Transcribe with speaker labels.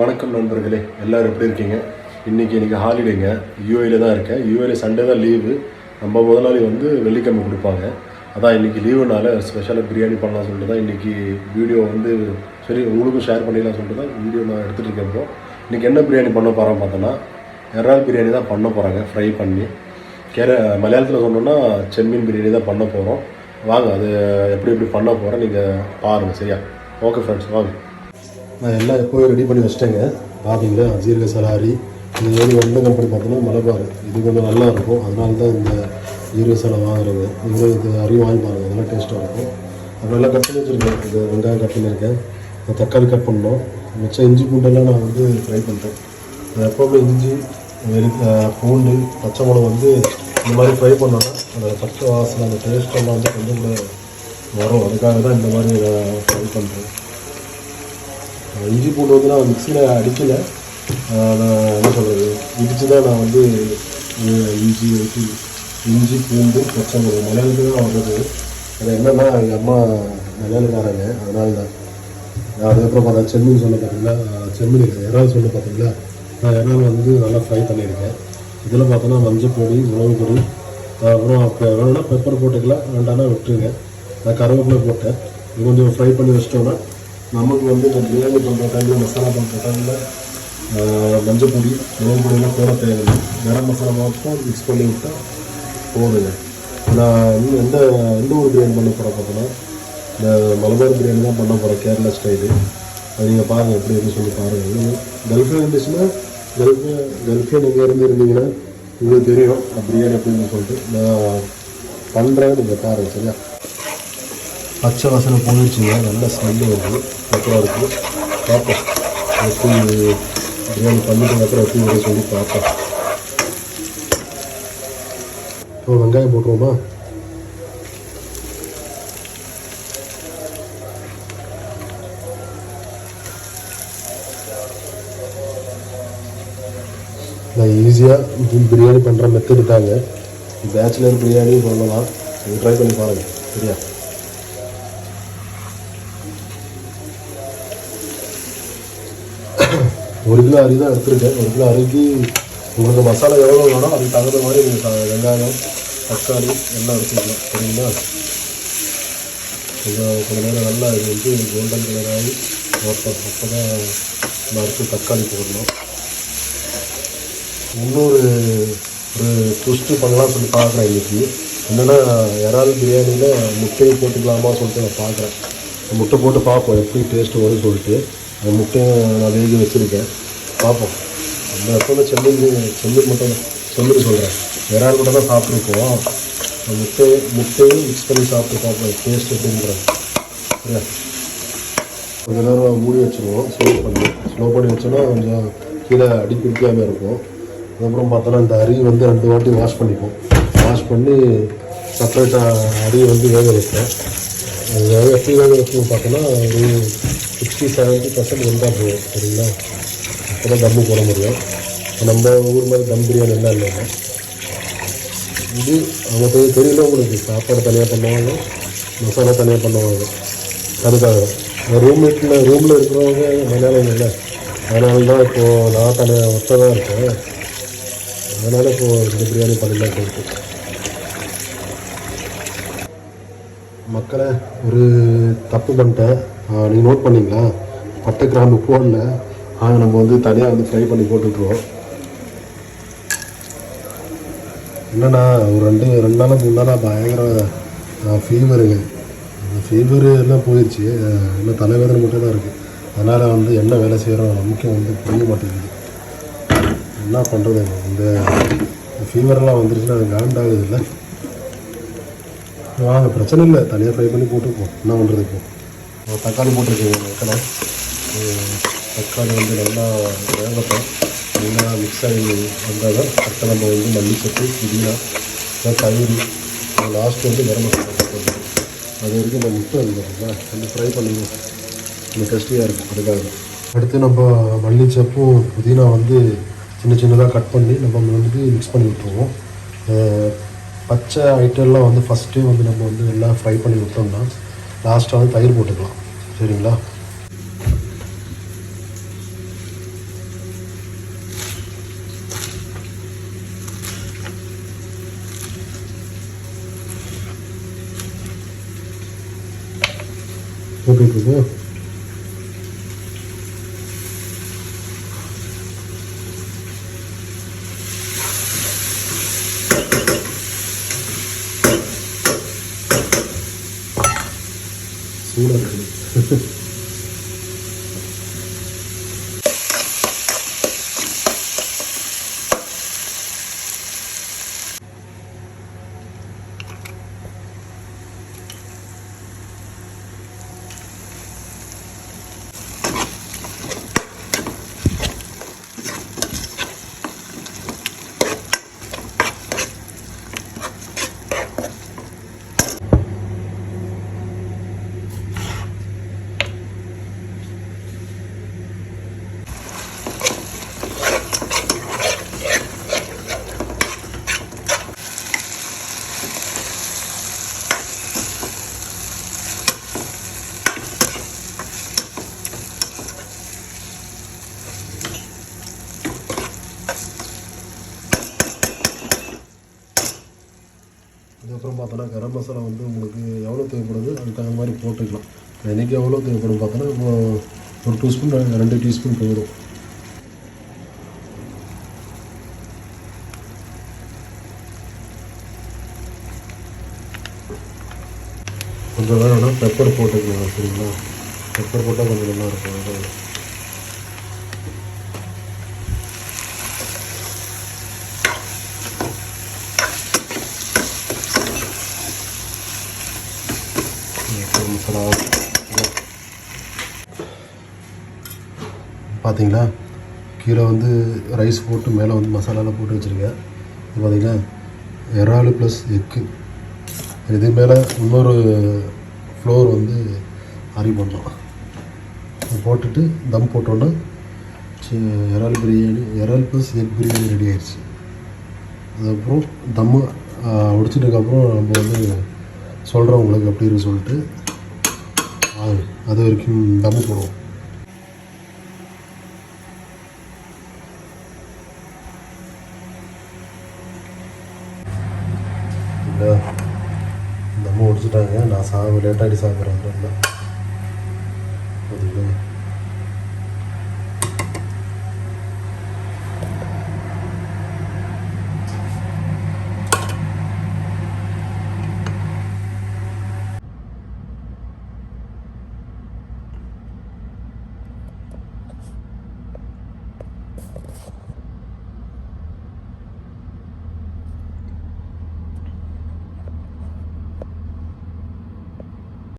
Speaker 1: வணக்கம் நண்பர்களே எல்லோரும் எப்படி இருக்கீங்க? இன்றைக்கி எனக்கு ஹாலிடேங்க யூஏல தான் இருக்கேன். யூஏல சண்டே தான் லீவு நம்ம முதலாளி வந்து வெள்ளிக்கிழமை கொடுப்பாங்க. அதான் இன்றைக்கி லீவுனால ஸ்பெஷலாக பிரியாணி பண்ணலாம் சொல்லிட்டு தான் இன்றைக்கி வீடியோ வந்து சரி உங்களுக்கும் ஷேர் பண்ணிடலாம் சொல்லிட்டு தான் வீடியோ நான் எடுத்துகிட்டு இருக்கேன் இன்றைக்கி என்ன பிரியாணி பண்ண போகிறோம் பார்த்தோன்னா இறால் பிரியாணி தான் பண்ண போகிறாங்க ஃப்ரை பண்ணி. கேர மலையாளத்தில் சொன்னோன்னா செம்மீன் பிரியாணி தான் பண்ண போகிறோம் வாங்க அது எப்படி எப்படி பண்ண போகிறோம் நீங்கள் பாருங்கள் சரியா? ஓகே ஃப்ரெண்ட்ஸ் வாங்க. நான் எல்லாம் எப்போவே ரெடி பண்ணி வச்சிட்டேங்க. பார்த்தீங்களா ஜீரக சலாரி இந்த ஏழு வெள்ளை கம்பெனி பார்த்தீங்கன்னா மலபார். இது கொஞ்சம் நல்லா இருக்கும். அதனால தான் இந்த ஜீரக சலை வாங்குறது. நீங்களும் இது அறிவு வாங்கி பாருங்கள் நல்லா டேஸ்ட்டாக இருக்கும். அப்புறம் எல்லாம் கட் பண்ணி வச்சுருக்கேன். இது வெங்காயம் கட் பண்ணியிருக்கேன். தக்காளி கட் பண்ணோம். மிச்சம் இஞ்சி பூண்டெல்லாம் நான் வந்து ஃப்ரை பண்ணுறேன் நான் எப்போவுமே இஞ்சி பூண்டு பச்சை மிளகு வந்து இந்த மாதிரி ஃப்ரை பண்ணோன்னா அந்த பச்சை வாசனை அந்த டேஸ்ட்டெல்லாம் வந்து கொஞ்சம் வரும். அதுக்காக தான் இந்த மாதிரி ஃப்ரை பண்ணுறேன் இஞ்சி பூண்டு வந்து நான் மிக்சியில் அடிக்கலை. நான் என்ன சொல்கிறது இடித்து தான் நான் வந்து இஞ்சி இஞ்சி பூண்டு பச்சை மிளகு மலையாளத்துக்கு தான் வந்தது. அது என்னென்னா எங்கள் அம்மா மலையாளக்காரங்க. அதனால தான். நான் அதுக்கப்புறம் பார்த்தா செம்மீன் சொன்ன பார்த்தீங்களா? செம்மீன் இறால் சொன்ன பார்த்தீங்களா? நான் இறால் வந்து நல்லா ஃப்ரை பண்ணியிருக்கேன். இதில் பார்த்தோன்னா மஞ்சள் பொடி மிளகு பொடி அப்புறம் அப்போ வேணும்னா பெப்பர் போட்டுக்கலாம் வேண்டாம்னா விட்டுருங்க. நான் கருவேப்பிலை போட்டேன். கொஞ்சம் ஃப்ரை பண்ணி வச்சிட்டோன்னா நமக்கு வந்து இந்த பிரியாணி பண்ணுற டைமில் மசாலா பண்ணுற டைமில் மஞ்சள் பொடி மிளகு பொடியெல்லாம் போட தேவையில்லை. கரம் மசாலா மட்டும் மிக்ஸ் பண்ணி விட்டால் போதுங்க. நான் இன்னும் எந்த எந்த ஒரு பிரியாணி பண்ண போகிறேன் பார்த்தோன்னா இந்த மலபார் பிரியாணி தான் பண்ண போகிறேன் கேரளா ஸ்டைலு. அது நீங்கள் பாருங்கள் எப்படி இருக்குன்னு சொல்லி பாருங்கள் கல்ஃபில் இருந்துச்சுன்னா கல்ஃபு கல்ஃபில் நீங்கள் இருந்து இருந்தீங்கன்னா உங்களுக்கு தெரியும் பிரியாணி எப்படின்னு சொல்லிட்டு. நான் பண்ணுறேன் நீங்கள் பாருங்கள் சரியா? பச்சை வாசனை போயிடுச்சுங்க நல்ல ஸ்மெல்லு வருது சூப்பராக இருக்கும் பார்ப்போம். எப்படி பிரியாணி பண்ணிட்டு அப்புறம் எப்படி வருது சொல்லி பார்ப்போம். இப்போ வெங்காயம் போட்டுருவோமா? நான் ஈஸியாக பிரியாணி பண்ணுற மெத்தடு தாங்க. பேச்சுலர் பிரியாணி பண்ணலாம் நீங்கள் ட்ரை பண்ணி பாருங்கள் சரியா? ஒரு கிலோ அரி தான் எடுத்துருக்கேன். ஒரு கிலோ அரிக்கு உங்களுக்கு மசாலா எவ்வளோ வேணும் அதுக்கு தகுந்த மாதிரி நீங்கள் வெங்காயம் தக்காளி எல்லாம் எடுத்துக்கலாம். சரிங்களா? கொஞ்சம் கொஞ்ச நேரம் நல்லா இது வந்து கோல்டன் கலர் ஆகி அப்போ அப்போ தான் மறுத்து தக்காளி போடணும். இன்னொரு ஒரு ட்விஸ்ட்டு பண்ணலாம்னு சொல்லி பார்க்குறேன் இன்றைக்கி என்னென்னா இறால் பிரியாணியில் முட்டையை போட்டுக்கலாமா சொல்லிட்டு நான் பார்க்குறேன். முட்டை போட்டு பார்ப்போம் எப்படி டேஸ்ட்டு வரும்னு சொல்லிட்டு. அந்த முட்டையை நான் வேக வச்சுருக்கேன். பார்ப்போம். அந்த எப்போதும் செம்மீன் செம்மீன் மட்டும் செம்மீன் சொல்கிறேன் இறால் கூட தான் சாப்பிட்ருக்கோம் அந்த முட்டை முட்டையும் மிக்ஸ் பண்ணி சாப்பிட்டு பார்ப்போம் டேஸ்ட் எப்படின்றேன் சரியா? கொஞ்ச நேரம் மூடி வச்சுருவோம். ஸ்லோ பண்ணி. ஸ்லோ பண்ணி வச்சோன்னா கொஞ்சம் கீழே அடி பிடிக்காமல் இருக்கும். அதுக்கப்புறம் பார்த்தோன்னா இந்த அரி வந்து ரெண்டு வாட்டி வாஷ் பண்ணிப்போம். வாஷ் பண்ணி செப்பரேட்டாக அரியை வந்து வேக வைப்பேன். அது எப்படி வேக வைக்கணும் பார்த்தோன்னா ஒரு சிக்ஸ்டி செவன்ட்டி பர்சன்ட் வெந்தால் போதும் சரிங்களா? அப்போ தான் தம்மு போட முடியும். நம்ம ஊர் மாதிரி தம் பிரியாணி எல்லாம் இல்லைங்க இது அவங்க தெ- தெரியல உங்களுக்கு. சாப்பாடு தனியாக பண்ணுவாங்க மசாலா தனியாக பண்ணுவாங்க. அதுக்காக. ரூம்மேட்டில் ரூமில் இருக்கிறவங்க மலையாளம் இல்லை அதனால தான் இப்போது நான் தனியாக ஒத்ததாக இருக்கேன். அதனால் இப்போது இந்த பிரியாணி பண்ணிடலாம் சொல்லிட்டு. மக்களை ஒரு தப்பு பண்ணிட்டேன். நீங்கள் நோட் பண்ணீங்களா? பட்டை கிராம்பு போடல ஆக நம்ம வந்து தனியாக வந்து ஃப்ரை பண்ணி போட்டுட்ருவோம் என்னண்ணா ஒரு ரெண்டு ரெண்டு நாளாக மூணு நாளாக பயங்கர ஃபீவருங்க அந்த ஃபீவரு எல்லாம் போயிடுச்சு இன்னும் தலைவேதனை மட்டும் தான் இருக்குது அதனால் வந்து என்ன வேலை செய்கிறோம் நமக்கு வந்து புரிய மாட்டேங்குது. என்ன பண்ணுறது இந்த ஃபீவரெல்லாம் வந்துருச்சுன்னா அது காண்டாகுது இல்லை. வாங்க பிரச்சனை இல்லை. தனியாக ஃப்ரை பண்ணி போட்டுப்போம் என்ன பண்ணுறது இப்போ? தக்காளி போட்டிருக்கேன் மக்களை தக்காளி. வந்து நல்லா வேகட்டும். நல்லா மிக்ஸ் ஆகி வந்தால் தான் அடுத்த நம்ம வந்து மல்லி புதினா தயிர். லாஸ்ட் வந்து கரம் மசாலா போட்டுருக்கோம் அது வரைக்கும் நம்ம முட்டை வந்துடுறோம்ல கொஞ்சம் ஃப்ரை பண்ணிடுவோம் கொஞ்சம் டேஸ்டியாக இருக்கும். அதுக்காக அடுத்து நம்ம மல்லிச்சப்பும் புதினா வந்து சின்ன சின்னதாக கட் பண்ணி நம்ம வந்து மிக்ஸ் பண்ணி விட்டுருவோம். பச்சை ஐட்டம்லாம் வந்து ஃபஸ்ட்டே வந்து நம்ம வந்து எல்லாம் ஃப்ரை பண்ணி விட்டோம்னா லாஸ்ட்டாக வந்து தயிர் போட்டுக்கலாம். சரிங்களா? ஓகே போட்டுட்ருக்கோம் சூடாக இருக்குது அதுக்கப்புறம் பார்த்தோன்னா கரம் மசாலா வந்து உங்களுக்கு எவ்வளோ தேவைப்படுது அதுக்கு தகுந்த மாதிரி போட்டுக்கலாம். இன்றைக்கி எவ்வளோ தேவைப்படும் பார்த்தோன்னா இப்போ ஒரு டூ ஸ்பூன் ரெண்டு டீஸ்பூன் போயிடும் கொஞ்சம் வேணும்னா பெப்பர் போட்டுக்கலாம் சரிங்களா? பெப்பர் போட்டால் கொஞ்சம் நல்லா இருக்கும். பார்த்தீங்களா கீழே வந்து ரைஸ் போட்டு மேலே வந்து மசாலாலாம் போட்டு வச்சுருக்கேன். இது பார்த்தீங்கன்னா இறால் ப்ளஸ் எக்கு. இது மேலே இன்னொரு ஃப்ளோர் வந்து அரி பண்ணோம் போட்டுட்டு தம் போட்டோன்னா இறால் பிரியாணி இறால் ப்ளஸ் எக் பிரியாணி ரெடி ஆயிடுச்சு அதுக்கப்புறம் தம்மு முடிச்சிட்டதுக்கப்புறம் நம்ம வந்து சொல்கிறேன் உங்களுக்கு அப்படின்னு சொல்லிட்டு அது வரைக்கும் தம்பு போடுவோம். நம்ம முடிச்சுட்டாங்க. நான் சாப்பிட லேட்டாகி சாப்பிட்றேன். ஓகேங்களா